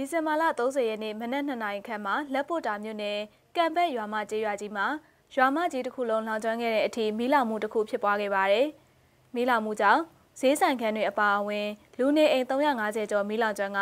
ဒီဇင်ဘာလ30ရက်နေ့မနက်2နာရီခန့်မှာလက်ပိုတာမြို့နယ်ကံဘက်ရွာမကျေးရွာကြီးမှာရွာမကြီးတစ်ခုလုံးလောင်ကျွမ်းခဲ့တဲ့အထိမီးလောင်မှုတစ်ခုဖြစ်ပွားခဲ့ပါတယ်။မီးလောင်မှုကြောင့်ဈေးဆိုင်ခန်းတွေအပါအဝင်လူနေအိမ်350ကျော်မီးလောင်ကျွမ်းက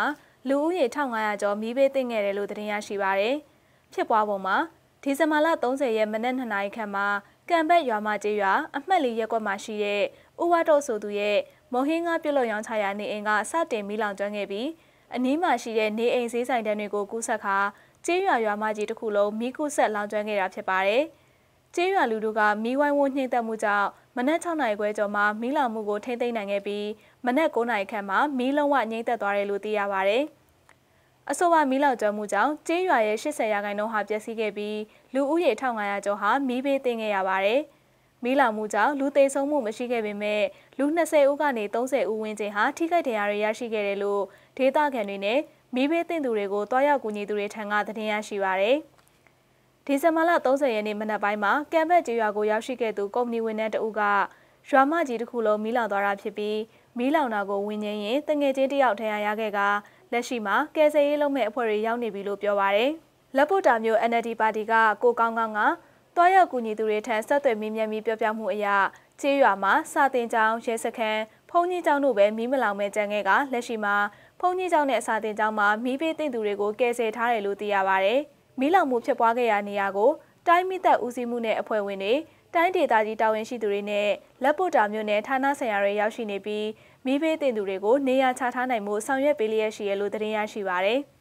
လူဦးရေ1500ကျော်မီးဘေးသင့်ခဲ့တယ်လို့သတင်းရရှိပါရယ်။ဖြစ်ပွားပုံမှာဒီဇင်ဘာလ30ရက်မနက်2နာရီခန့်မှာကံဘက်ရွာမကျေးရွာအမှတ်လေးရက်ကွက်မှာရှိတဲ့ဥဝါတော့ဆိုသူရဲ့မော်ဟင်းကားပြုတ်လို့ရောင်းချရာနေအိမ်ကစတင်မီးလောင်ကျွမ်းခဲ့ပြီး အနီးမှာရှိတဲ့နေအိမ်ဈေးဆိုင်တန်းတွေကိုကူးဆက်ခါကျေးရွာရွာမကြီးတစ်ခုလုံးမီးကူးဆက်လောင်ကျွမ်းခဲ့တာဖြစ်ပါတယ်။ကျေးရွာလူတို့ကမီးဝိုင်းဝန်းနှိမ့်သက်မှုကြောင့်မနက်6နာရီခွဲကျော်မှာမီးလောင်မှုကိုထိမ့်သိမ်းနိုင်ခဲ့ပြီးမနက်9နာရီခန့်မှာမီးလုံးဝငြိမ့်သက်သွားတယ်လို့သိရပါတယ်။အဆိုပါမီးလောင်ကျွမ်းမှုကြောင့်ကျေးရွာရဲ့80ရာခိုင်နှုန်းဟာပျက်စီးခဲ့ပြီးလူဦးရေ1500ကျော်ဟာမီးဘေးသင့်ခဲ့ရပါတယ်။ မီးလောင်မှုကြောင့်လူသေဆုံးမှုမရှိခဲ့ပေမဲ့လူ20ဦးကနေ30ဦးဝန်းကျင်ဟာထိခိုက်ဒဏ်ရာတွေရရှိခဲ့တယ်လို့ဒေသခံတွေနဲ့မီးဘေးသင့်သူတွေကိုတွားရောက်ကူညီသူတွေထံကသတင်းရရှိပါရယ်ဒီဇင်ဘာလ30ရက်နေ့မနက်ပိုင်းမှာကမ်ဘက်ကျေးရွာကိုရောက်ရှိခဲ့သူကုမ္ပဏီဝန်ထမ်းတဦးကရွာမကြီးတစ်ခုလုံးမီးလောင်သွားတာဖြစ်ပြီးမီးလောင်တာကိုဝင်းငင်းရင်တငယ်ချင်းတယောက်ထံရရခဲ့ကလက်ရှိမှာကယ်ဆယ်ရေးလုပ်မဲ့အဖွဲ့တွေရောက်နေပြီလို့ပြောပါရယ်လက်ပုတ်တာမျိုး NLD ပါတီကကိုကောင်းကောင်းက တွားရောက်ကူညီသူတွေထံဆက်သွယ်မိမြတ်မီပြောပြမှုအရကျေးရွာမှာစာတင်ကျောင်းရဲစခန်းဖုန်ကြီးကျောင်းတို့ပဲမီးမလောင်မဲ့ကြံခဲ့ကလက်ရှိမှာဖုန်ကြီးကျောင်းနဲ့စာတင်ကျောင်းမှာမီးပေးတင်သူတွေကိုကယ်ဆယ်ထားတယ်လို့သိရပါဗျ။မီးလောင်မှုဖြစ်ပွားခဲ့ရာနေရာကိုတိုင်းမိသက်ဦးစီးမှုနဲ့အဖွဲ့ဝင်တွေတိုင်းဒေသကြီးတာဝန်ရှိသူတွေနဲ့လက်ပို့တာမျိုးနဲ့ဌာနဆိုင်ရာတွေရောက်ရှိနေပြီးမိဘေးတင်သူတွေကိုနေရာချထားနိုင်မှုဆောင်ရွက်ပေးလျက်ရှိရလို့သတင်းရရှိပါဗျ။